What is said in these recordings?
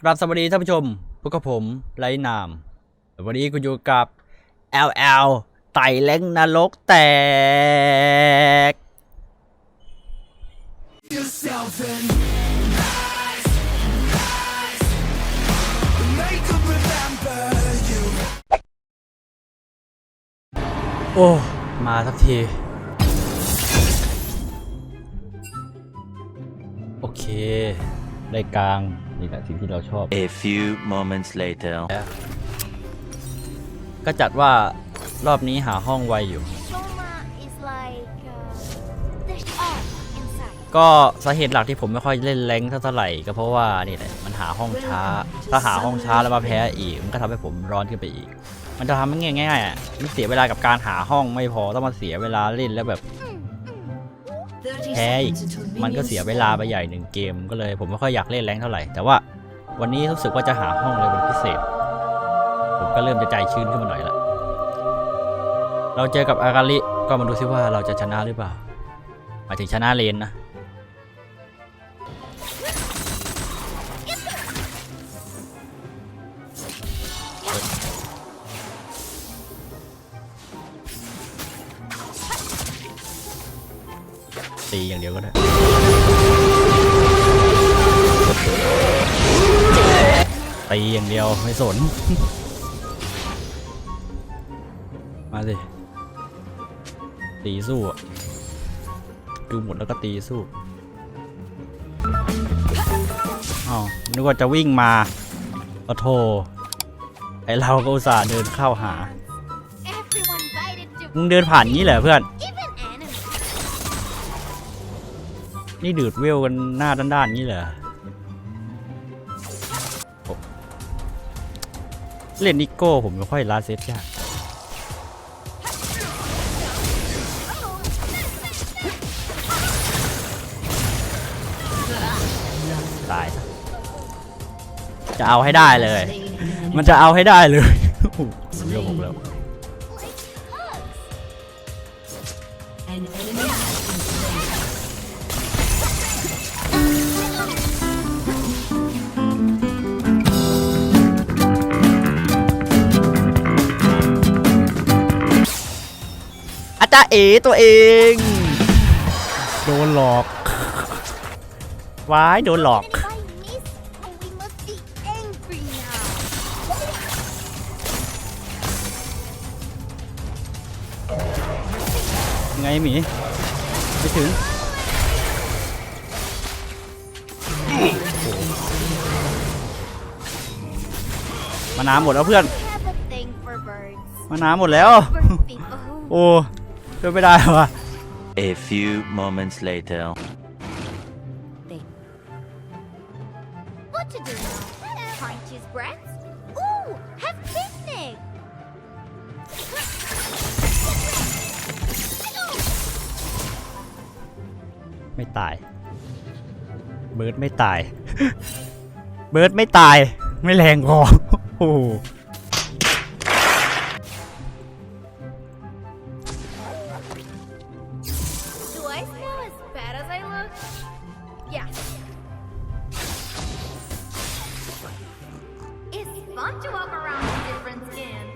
ครับสวัสดีท่านผู้ชมพวกกับผมไร้นาม วันนี้คุณอยู่กับ LL ไต่เล้งนรกแตก โอ้ มาสักที โอเค ได้กลางนี่แหละสิ่งที่เราชอบ A few moments later. ก็จัดว่ารอบนี้หาห้องไวอยู่ Soma is like uh, there's art inside. ก็สาเหตุหลักที่ผมไม่ค่อยเล่นแรงค์เท่าไหร่ก็เพราะว่านี่แหละมันหาห้องช้า ถ้าหาห้องช้าแล้วมาแพ้อีกมันก็ทำให้ผมร้อนขึ้นไปอีก มันจะทำให้ง่ายๆอะมันเสียเวลากับการหาห้องไม่พอต้องมาเสียเวลาเล่นแล้วแบบแพ้อีก มันก็เสียเวลาไปใหญ่หนึ่งเกมก็เลย ผมไม่ค่อยอยากเล่นแรงค์เท่าไหร่ แต่ว่าวันนี้รู้สึกว่าจะหาห้องเลยเป็นพิเศษ ผมก็เริ่มจะใจชื้นขึ้นมาหน่อยละ เราเจอกับอากาลิก็มาดูซิว่าเราจะชนะหรือเปล่าหมายถึงชนะเลนนะ ตีอย่างเดียวก็ได้ตีอย่างเดียวไม่สน มาสิตีสู้อะดูหมดแล้วก็ตีสู้อ๋อนึกว่าจะวิ่งมาโอ้โทไอเราก็อุตส่าห์เดินเข้าหา Everyone invited to มึงเดินผ่านงี้เหรอเพื่อน นี่ดืดเวลกันหน้าด้านๆงี้เหรอเล่นนิโก้ผมไม่ค่อยลาเซตยากตาย จะเอาให้ได้เลย มันจะเอาให้ได้เลยเรื่องผมแล้ว อาจารย์เอตัวเอง โดนหลอก ว้ายโดนหลอก And if I miss, oh, we must be angry now. ไงหมีไปถึงมาน้ำหมดแล้วเพื่อน We have a thing for birds. มาน้ำหมดแล้ว For people who โอ้ ช่วยไม่ได้ว่ะ A few moments later. what to do now? Can't choose breads? Ooh, have picnic. ไม่ตาย เบิร์ดไม่ตาย เบิร์ดไม่ตาย ไม่แรงพอ โอ้ fun to walk around with different skins.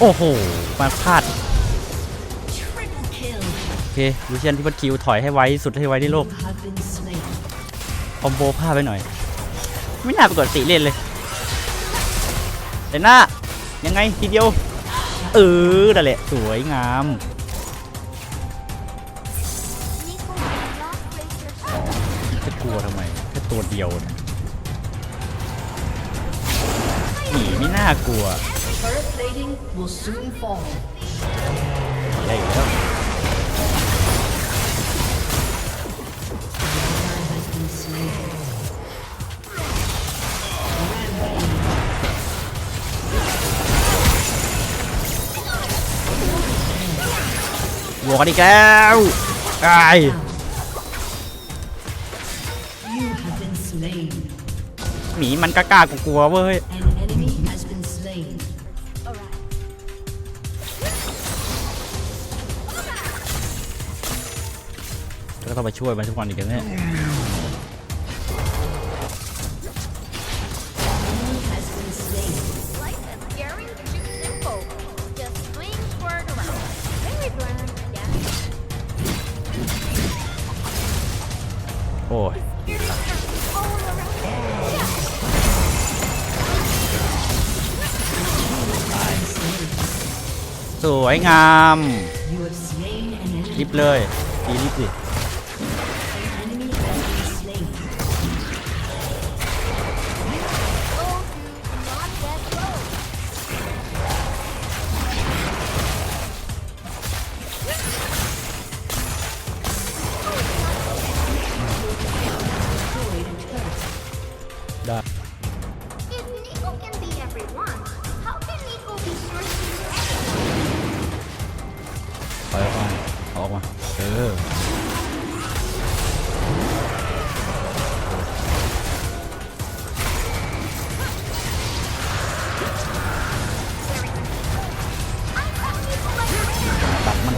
โอ้โห มาพลาด เคลูเชียนที่พัดคิวถอยให้ไวที่สุดให้ไวในโลก Have been slain. คอมโบพลาดไปหน่อย ไม่น่าไปกดสีเล่นเลยแต่หน้า ยังไงทีเดียว เออนั่นแหละ สวยงาม Nico, do not raise your hand. จะกลัวทำไมแค่ตัวเดียวนะหนีไม่น่ากลัว Turret plating will soon fall. อะไรอีกแล้ว กันอีกแล้วไอ้หมีมันกล้ากลัวเว้ยก็ต้องไปช่วยมันทุกวันอีกแล้วเนี่ย โอ้ย All around. Yeah. สวยงาม You have slain an enemy. ลิฟต์เลยตีลิฟต์สิ everyone, how can Nico be first in ไปออกมาเอาออกมาเออตัดมัน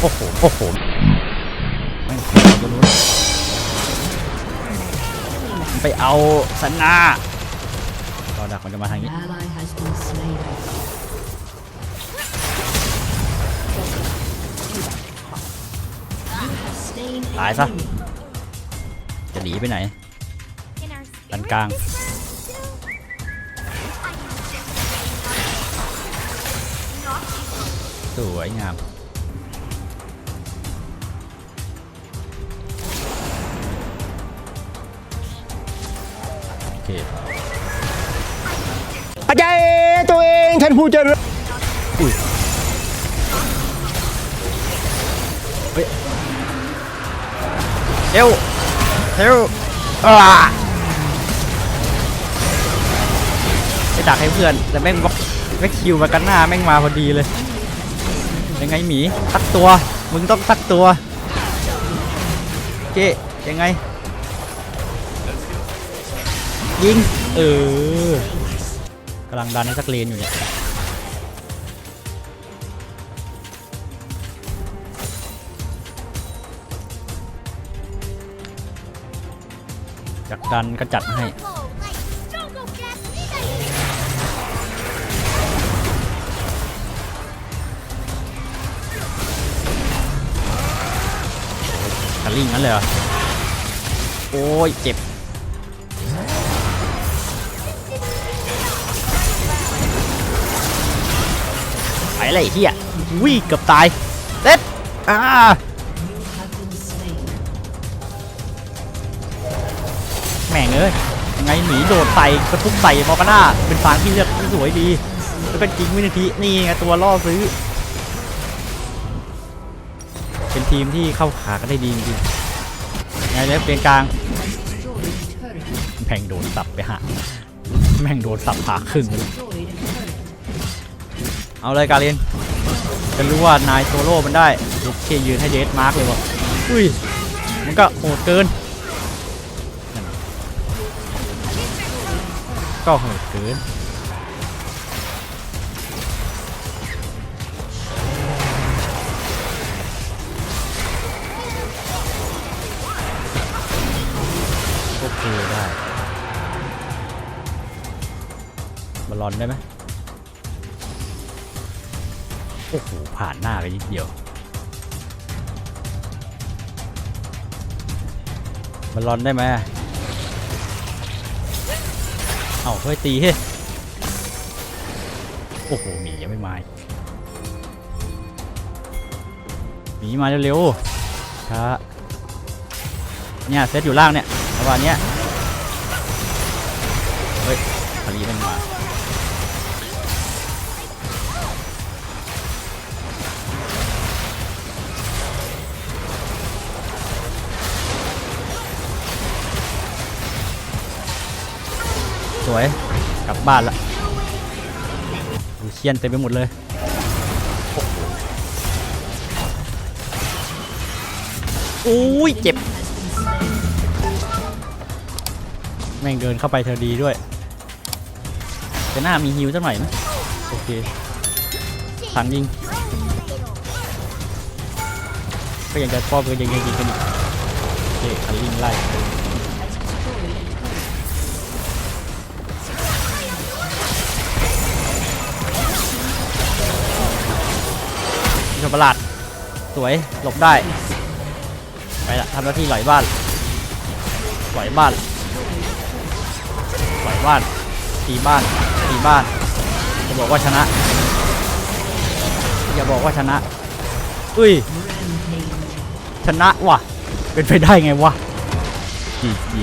โอ้โห โอ้โห ไปเอาสนาก็ดักมันจะมาทางนี้ Ally has been slain. You have slain an ตายซะ enemy. จะหนีไปไหน In our Tấn spirit căng. this round, too? I can just not สวยงาม เคอาจารย์ตัวเองท่านผู้เจริญเอวเอวอ่าไปดักให้เพื่อนแต่แม่งบล็อกแม่งคิวมากันหน้าแม่งมาพอดีเลย ยังไงหมีสักตัว มึงต้องสักตัวเจ๊ยังไง ยิง เออกำลังดันให้สักเลนอยู่เนี่ยจักดันก็จัดให้คัลลิ่งนั้นเลยเหรอ โอ้ย เจ็บ ไปเลยไอ้เฮียวิ่งเกือบตายเด็ดอ่าแม่งเอ้ยยังไงหมีโดดใส่กระทุ้งใส่มอร์กาน่าเป็นฟางที่เลือกที่สวยดีแล้วก็จริงวินาทีนี่ไงตัวล่อซื้อ เป็นทีมที่เข้าขากันได้ดีจริงไงเลยเปลี่ยนกลางแม่งโดนสับไปหาแม่งโดนสับผ่าครึ่งเลย เอาเลยกาเรนจะรู้ว่านายโซโล่มันได้เดเคยืนให้เดสมาร์กเลยบอกอุ้ยมันก็โหดเกินนั่นก็โหดเกินโอเคได้บอลลอนได้ไหม โอ้โห ผ่านหน้าไปนิดเดียวบอลลอนได้ไหมเอาเฮ้ย ตีเฮ้โอ้โหหมียังไม่มาหมีมาเร็วๆช้าเนี่ยเซตอยู่ล่างเนี่ยประมาณเนี้ยเฮ้ยพารีมันมา วยกลับบ้านละดูทียนเต็มไปหมดเลยอุ้ยเจ็บ แม่งเดินเข้าไปเธอดีด้วยแต่หน้ามีฮิวสักหน่อยไหมโอเคทันยิง ก็ยังจะป้อมก็ยังยังยิงกันอีกโอเคคันลิงไล่ ชมประหลาด สวย หลบได้ ไปละทำหน้าที่ไหลบ้านไหลบ้านไหลบ้านตีบ้านตีบ้านจะบอกว่าชนะ อย่าบอกว่าชนะ อุ้ย ชนะว่ะ เป็นไปได้ไงวะจีจี